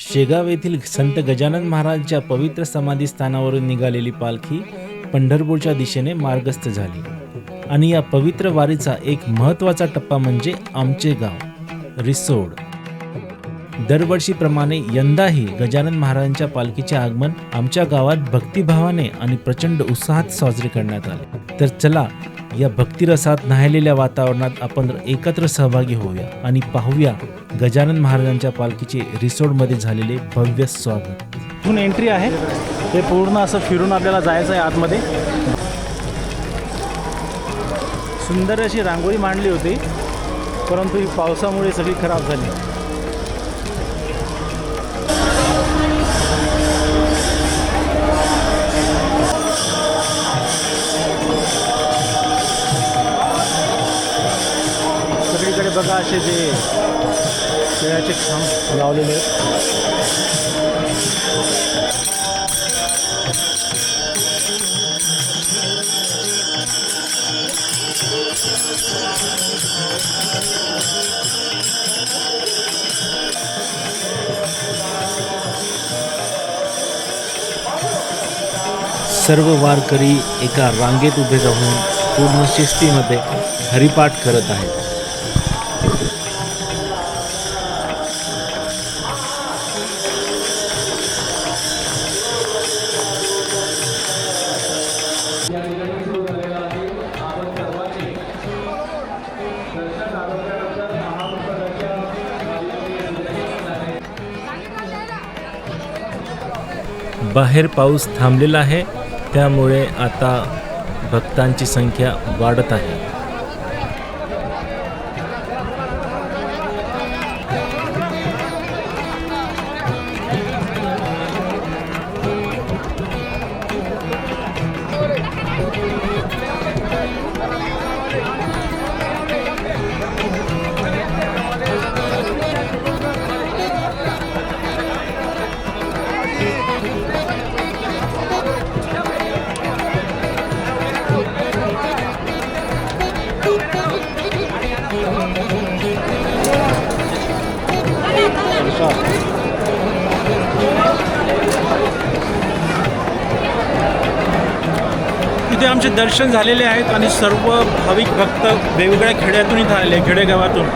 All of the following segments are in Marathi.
शेगाव येथील संत गजानन महाराजांच्या पवित्र समाधी स्थानावरून निघालेली पालखी पंढरपूरच्या दिशेने मार्गस्थ झाली. आणि या पवित्र वारीचा एक महत्त्वाचा टप्पा म्हणजे आमचे गाव रिसोड. दरवर्षीप्रमाणे यंदाही गजानन महाराजांच्या पालखीचे आगमन आमच्या गावात भक्तिभावाने आणि प्रचंड उत्साहात साजरे करण्यात आले. तर चला या भक्तिरसात न्हायलेल्या वातावरणात आपण एकत्र सहभागी होऊया आणि पाहूया गजानन महाराजांच्या पालखीचे रिसोर्टमध्ये झालेले भव्य स्वागत. इथून एंट्री आहे. ते पूर्ण असं फिरून आपल्याला जायचं आहे आतमध्ये. सुंदर अशी रांगोळी मांडली होती परंतु ही पावसामुळे सगळी खराब झाली. बघा असे जे खेळाचे खांब लावलेले आहेत. सर्व वारकरी एका रांगेत उभे राहून पूर्ण शिस्तीमध्ये हरिपाठ करत आहेत. बाहेर पाऊस थांबलेला आहे त्यामुळे आता भक्तांची संख्या वाढत आहे. इथे आमचे दर्शन झालेले आहेत आणि सर्व भाविक भक्त वेगवेगळ्या खेड्यातून इथं खेडेगावातून.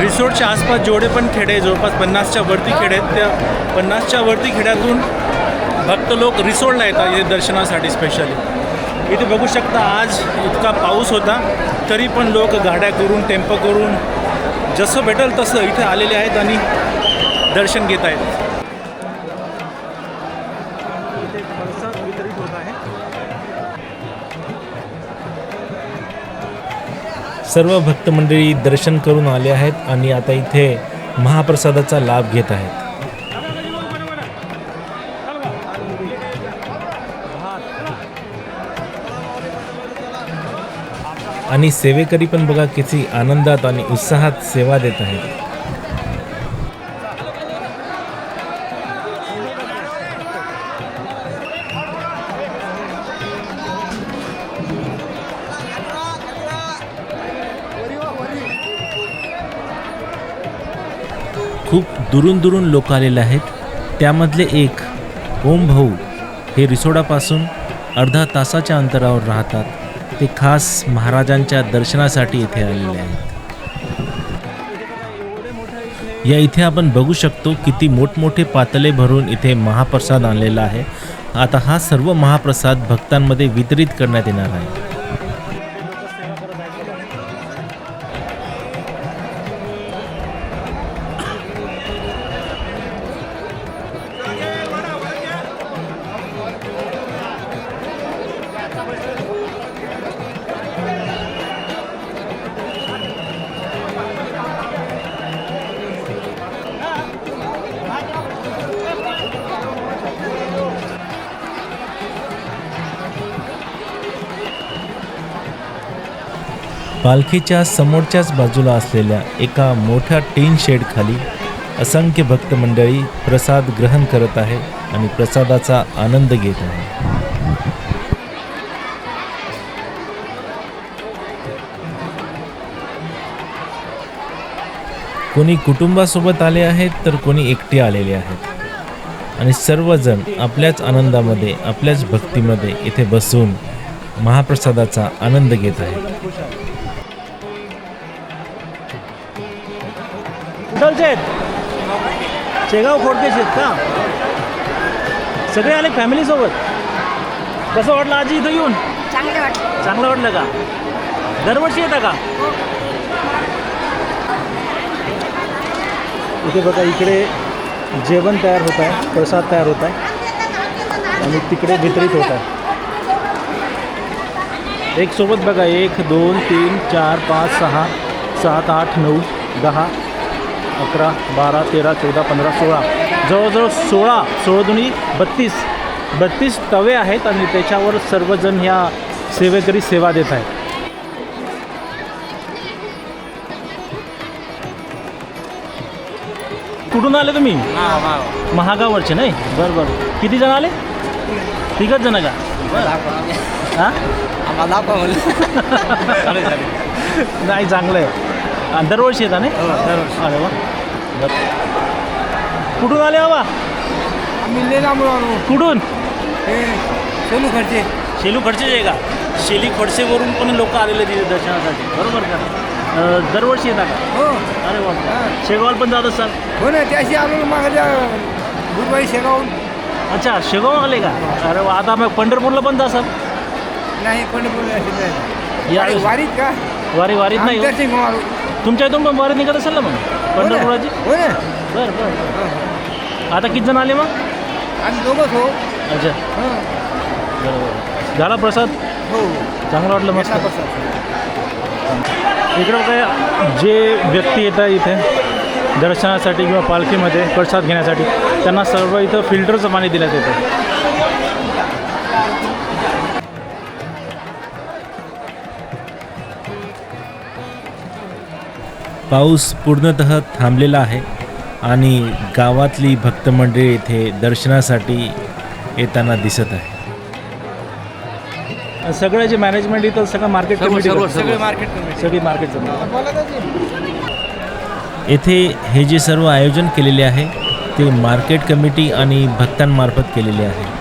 रिसोर्टच्या आसपास जेवढे पण खेडे जवळपास पन्नासच्या वरती खेडे आहेत त्या पन्नासच्या वरती खेड्यातून भक्त लोक रिसोर्टला येतात इथे दर्शनासाठी स्पेशली इथे बघू शकता आज इतका पाऊस होता तरी पण लोक गाड्या करून टेम्पो करून जसं भेटेल तसं इथे आलेले आहेत आणि दर्शन घेत आहेत. सर्व भक्त मंडळी दर्शन करून आले आहेत आणि आता इथे महाप्रसादाचा लाभ घेत आहेत. आणि सेवेकरी पण बघा किती आनंदात आणि उत्साहात सेवा देत आहेत. खूप दुरून दुरून लोक आलेले आहेत. त्यामधले एक ओम भाऊ हे रिसोडापासून अर्धा तासाच्या अंतरावर राहतात. ते खास महाराजांच्या दर्शनासाठी इथे आलेले आहेत. या इथे आपण बघू शकतो किती मोठमोठे पातळे भरून इथे महाप्रसाद आणलेला आहे. आता हा सर्व महाप्रसाद भक्तांमध्ये वितरित करण्यात येणार आहे. पालखीच्या समोरच्याच बाजूला असलेल्या एका मोठ्या टीन शेडखाली असंख्य भक्त मंडळी प्रसाद ग्रहण करत आहे आणि प्रसादाचा आनंद घेत आहे. कोणी कुटुंबासोबत आले आहेत तर कोणी एकटे आलेले आहेत. आणि सर्वजण आपल्याच आनंदामध्ये आपल्याच भक्तीमध्ये इथे बसून महाप्रसादाचा आनंद घेत आहेत. कुठलचे आहेत शेगाव खोडकेचे आहेत का? सगळे आले फॅमिलीसोबत कसं वाटलं आजी इथं येऊन? चांगले वाटले. चांगलं वाटलं का? दरवर्षी येता का? इथे बघा इकडे जेवण तयार होत आहे प्रसाद तयार होत आहे आणि तिकडे वितरित होत आहे. एक सोबत बघा एक दोन तीन चार पाच सहा सात आठ नऊ दहा अकरा बारा तेरा चौदा पंधरा सोळा. जवळजवळ सोळा सोळा दोन्ही बत्तीस. बत्तीस तवे आहेत आणि त्याच्यावर सर्वजण ह्या सेवेकरी सेवा देत आहेत. कुठून आले तुम्ही? महागावरचे नाही? बरं बरं. किती जण आले? तिघच जण का? हां? नाही चांगलं आहे. दरवर्षी येता नाही? दरवर्षी. अरे वा. बरं. कुठून आले बाबा? कुठून? सोनू खर्चे शेलू खडसे आहे का? शेली खडसेवरून पण लोक आलेले तिथे दर्शनासाठी. बरोबर का? अं, दरवर्षी येतात का? हो. अरे वा. शेगावला पण जात असाल हो ना त्याशी आलो मागच्या गुरुवारी शेगावून अच्छा शेगाव आले का? अरे वा आता मग पंढरपूरला पण जासाल नाही पंढरपूर या वारीत का? वारी वारीत आम्ही नाही दर्शन घेऊन आलो तुमच्या इथून पण वारी निघत असेल ना मग? हो. पंढरपुराची? हो ना. बरं बरं. आता किती जण आले मग? आम्ही दोघंच हो. अच्छा. हो. बरोबर झाला प्रसाद? हो. चांगलं वाटलं मस्त. घेतला प्रसाद. इकडं काय जे व्यक्ती येतात इथे दर्शनासाठी किंवा पालखीमध्ये प्रसाद घेण्यासाठी त्यांना सर्व इथं फिल्टरचं पाणी दिलं येतं पाऊस पूर्णतः थांबलेला आहे आणि गावातली भक्तमंडळी इथे दर्शनासाठी येताना दिसत आहे. सगळं जे मॅनेजमेंट इथं सगळं मार्केट कमिटी सगळे मार्केट कमिटी सगळी मार्केटचं येथे हे जे सर्व आयोजन केलेले आहे ते मार्केट कमिटी आणि भक्तांमार्फत केलेले आहे.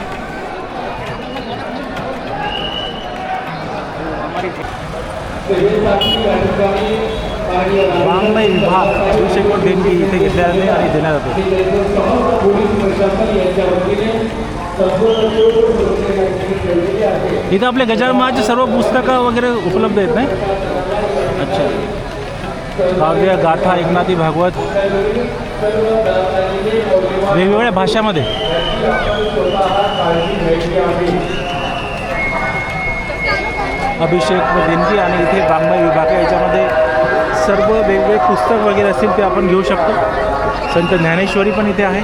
वाङ्मय विभाग शिवशेखर देणगी इथे घेतल्या जाते आणि देण्यात जाते इथं आपले गजानन महाचे सर्व पुस्तकं वगैरे उपलब्ध आहेत नाही? अच्छा. काव्य गाथा एकनाथी भागवत वेगवेगळ्या भाषामध्ये. अभिषेक व देणगी आणि इथे वाङ्मय विभाग आहे. याच्यामध्ये सर्व वेगवेगळे पुस्तक वगैरे असतील ते आपण घेऊ शकतो. संत ज्ञानेश्वरी पण इथे आहे.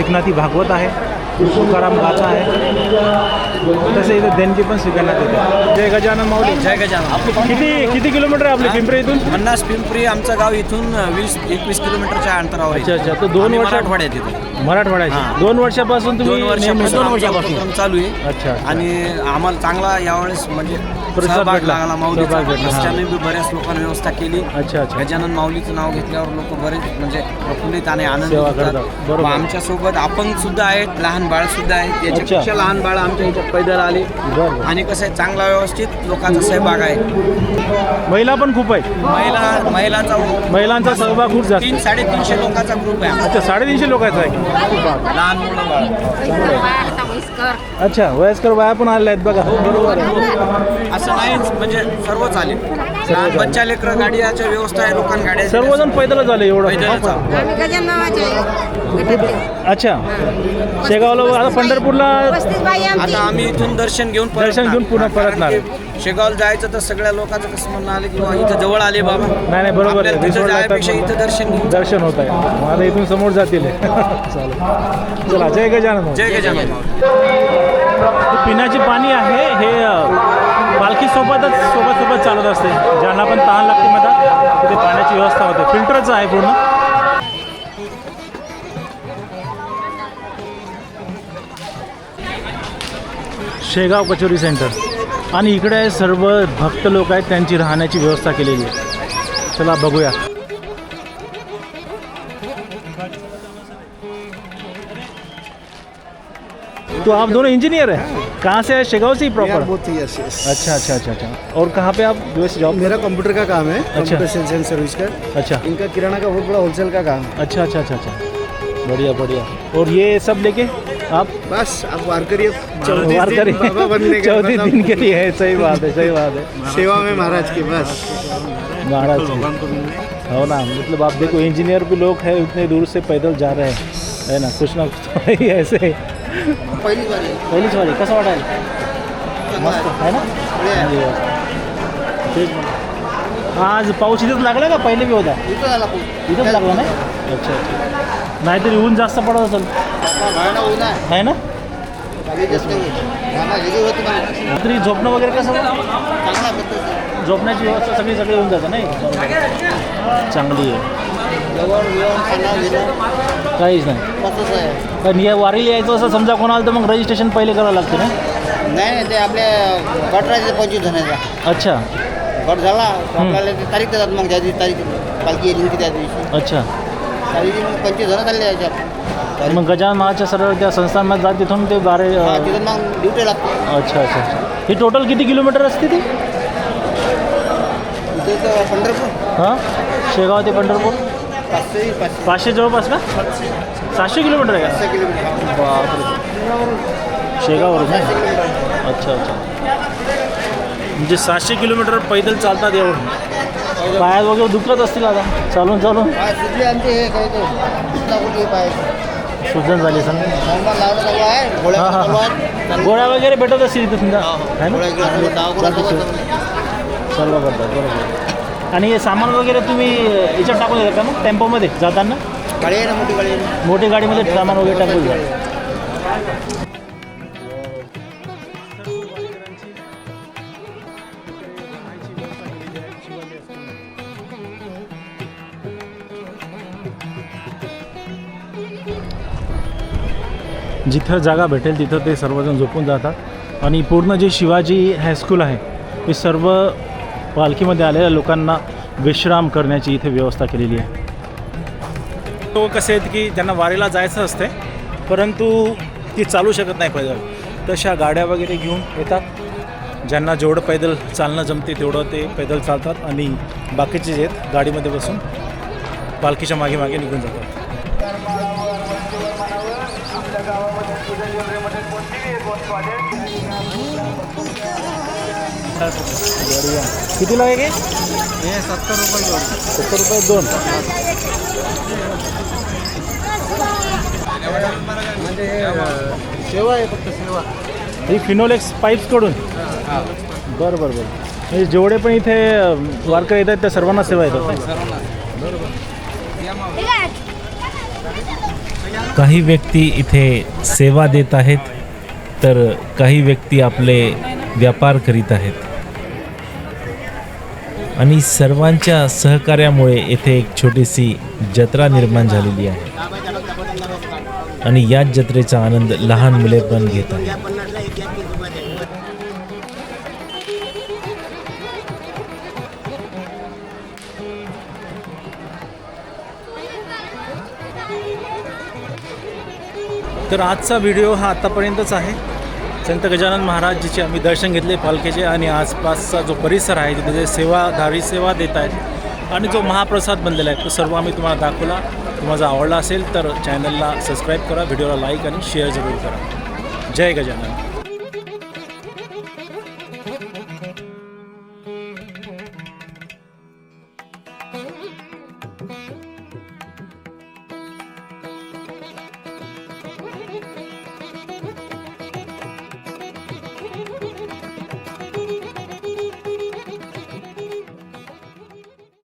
एकनाथी भागवत आहे. तुकाराम गाथा आहे. तसे इथे देणगी पण स्वीकारण्यात येते. जय गजानन माऊली. जय गजानन. किती किती किलोमीटर आहे आपले पिंपरी इथून? पन्नास पिंपरी आमचं गाव इथून वीस एकवीस किलोमीटरच्या अंतरावर अच्छा आहे. अच्छा तर दोन वर्ष मराठवाड्यात येतो. मराठवाड्याचे हां. दोन वर्षापासून तुम्ही दोन वर्षापासून चालू आहे. अच्छा अच्छा. आणि आम्हाला चांगला यावेळेस म्हणजे प्रतिसाद सहभाग भेटला. लागला माऊलीचा सहभाग भेटला, हां. रस्त्याने बी बऱ्याच लोकांनी व्यवस्था केली. अच्छा अच्छा. गजानन माऊलीचं नाव घेतल्यावर लोक बरेच म्हणजे प्रफुल्लित आणि आनंद सेवा होतात. करतात. बरोबर. आमच्यासोबत अपंग सुद्धा आहेत लहान बाळ सुद्धा आहेत. अच्छा. याच्यापेक्षा लहान बाळ आमच्या इथे पैदल आले. बरं. आणि कसं आहे चांगला व्यवस्थित लोकांचा सहभाग आहे. महिला पण खूप आहेत. महिला महिलांचा महिलांचा सहभाग खूप जास्त तीन साडेतीनशे लोकांचा ग्रुप आहे. अच्छा साडेतीनशे लोकांचा आहे. लहान मुलं बाळ. अच्छा वयस्कर बाया पण आलेल्या आहेत बघा बरोबर आहे. असं नाही म्हणजे सर्वच आले लहान बच्चा लेकरं गाडीच्या व्यवस्था आहे लोकांना गाड्या सर्वजण पैदलच आले एवढं पैदलच आलो. आम्ही गजानन नावाचे गटातले. अच्छा शेगावला आता पंढरपूरला पस्तीस बाई आमची आता आम्ही इथून दर्शन घेऊन परतणार. दर्शन घेऊन पुन्हा कारण परतणार. की शेगावला जायचं तर सगळ्या लोकांचं कसं म्हणणं आलं की इथं जवळ आले बाबा. नाही नाही बरोबर आहे. तिथं रिसॉर्टला जायपेक्षा येतात इथं दर्शन दर्शन होत आहे. मग आता इथून समोर जातील. हे. चालेल. चला जय गजानन जय गजानन पिण्याचे पाणी आहे. हे अ, पालखीसोबतच सोबत सोबत चालत असते. ज्यांना पण तहान लागते म्हणतात तिथे पाण्याची व्यवस्था होते. फिल्टरचं आहे पूर्ण. शेगाव कचोरी सेंटर. आणि इकडे सर्व भक्त लोक आहेत त्यांची राहण्याची व्यवस्था केलेली आहे. चला बघूया. तो आप दोनों इंजीनियर हैं? कहाँ से है? शेगाव से प्रॉपर yes, yes. अच्छा अच्छा अच्छा अच्छा. और कहाँ पे आप यूएस जॉब मेरा कंप्यूटर का काम है अच्छा. सेल्स एंड सर्विस का. अच्छा. इनका किराना का बहुत बड़ा होलसेल का काम है. अच्छा अच्छा अच्छा अच्छा. बढ़िया बढ़िया. और ये सब लेके? आप? बस अब वार करिए। चौथी वार दिन का चौथी दिन के लिए है सही बात है सही बात है। सेवा में महाराज की बस। महाराज हो ना मतलब आप देखो इंजीनियर भी लोग हैं उतने दूर से पैदल जा रहे हैं। है ना कुछ ना कुछ तो है ऐसे। पहिली बारी पहिलीच वाली कसं वाटायला मस्त आहे ना? तेच मग. आज पाऊस इथेच लागला का पहिले बी होता इथंच लागला नाही अच्छा अच्छा। नाहीतरी ऊन जास्त पडत असेल. आहे. ना? रात्री झोपणं वगैरे कसं झोपण्याची व्यवस्था सगळी सगळी होऊन जातं नाही? चांगली आहे. काहीच नाही. पण या वारीला यायचं असं समजा कोणाला तर मग रजिस्ट्रेशन पहिले करावं लागतं ना? नाही नाही ते आपल्या गट राहते पंचवीस जणांचा अच्छा. गट झाला आपल्याला तारीख देतात मग ज्या दिवशी तारीख पालखी येईल त्या दिवशी. अच्छा. पंचवीस जण चालले मग गजानन महाराजच्या सरळ त्या संस्थांमध्ये जात तिथून ते बारे हा अं, तिथं मग ड्युटी लागते. अच्छा अच्छा अच्छा. ही टोटल किती किलोमीटर असते ती? तर पंढरपूर. हां? शेगाव ते पंढरपूर? पाचशे पाचशे. पाचशे जवळपास का? सातशे किलोमीटर आहे का? बापरे. शेगाववरून ना? अच्छा अच्छा. म्हणजे सातशे किलोमीटर पैदल चालतात एवढं पायात वगैरे दुखत असतील आता. चालून चालून. हा हे सुजन झाली सांग गोळ्या हा, हा, हा. वगैरे भेटत असतील इथं समजा. है ना? गिळ्या सर्व करतात बरोबर आणि हे सामान वगैरे तुम्ही याच्यात टाकून देता का मग? टेम्पोमध्ये जाताना? मोठी गाडीमध्ये सामान वगैरे टाकून द्या जिथं जागा भेटेल तिथं ते सर्वजण झोपून जातात. आणि पूर्ण जे शिवाजी हायस्कूल आहे ते सर्व पालखीमध्ये आलेल्या लोकांना विश्राम करण्याची इथे व्यवस्था केलेली आहे. तो कसे आहेत की ज्यांना वारीला जायचं असते परंतु ती चालू शकत नाही पैदल. तशा गाड्या वगैरे घेऊन येतात. ज्यांना जेवढं पैदल चालणं जमते तेवढं ते पैदल चालतात आणि बाकीचे जे आहेत गाडीमध्ये बसून पालखीच्या मागे मागे निघून जातात. बढिया. कितीला आहे हे सत्तर रुपये सत्तर रुपये दोन. सेवा आहे फक्त सेवा. ही फिनोलेक्स पाईप्सकडून बरं बरं बरं. म्हणजे जेवढे पण इथे वारकरी येतात त्या सर्वांना सेवा येतात. काही व्यक्ती इथे सेवा देत आहेत तर काही व्यक्ती आपले व्यापार करीत आहेत. आणि सर्वांच्या सहकार्यामुळे येथे एक छोटीशी जत्रा निर्माण झालेली आहे. आणि याच जत्रेचा आनंद लहान मुले पण घेत आहेत. तर आजचा व्हिडिओ हा आत्तापर्यंतच आहे. संत गजानन महाराजजीचे आम्ही दर्शन घेतले पालखीचे आणि आसपासचा जो परिसर आहे तिथे जे सेवाधारी सेवा देत आहेत आणि जो महाप्रसाद बनलेला आहे तो सर्व आम्ही तुम्हाला दाखवला. तुम्हाला जर आवडला असेल तर चॅनलला सबस्क्राईब करा व्हिडिओला लाईक आणि शेअर जरूर करा. जय गजानन.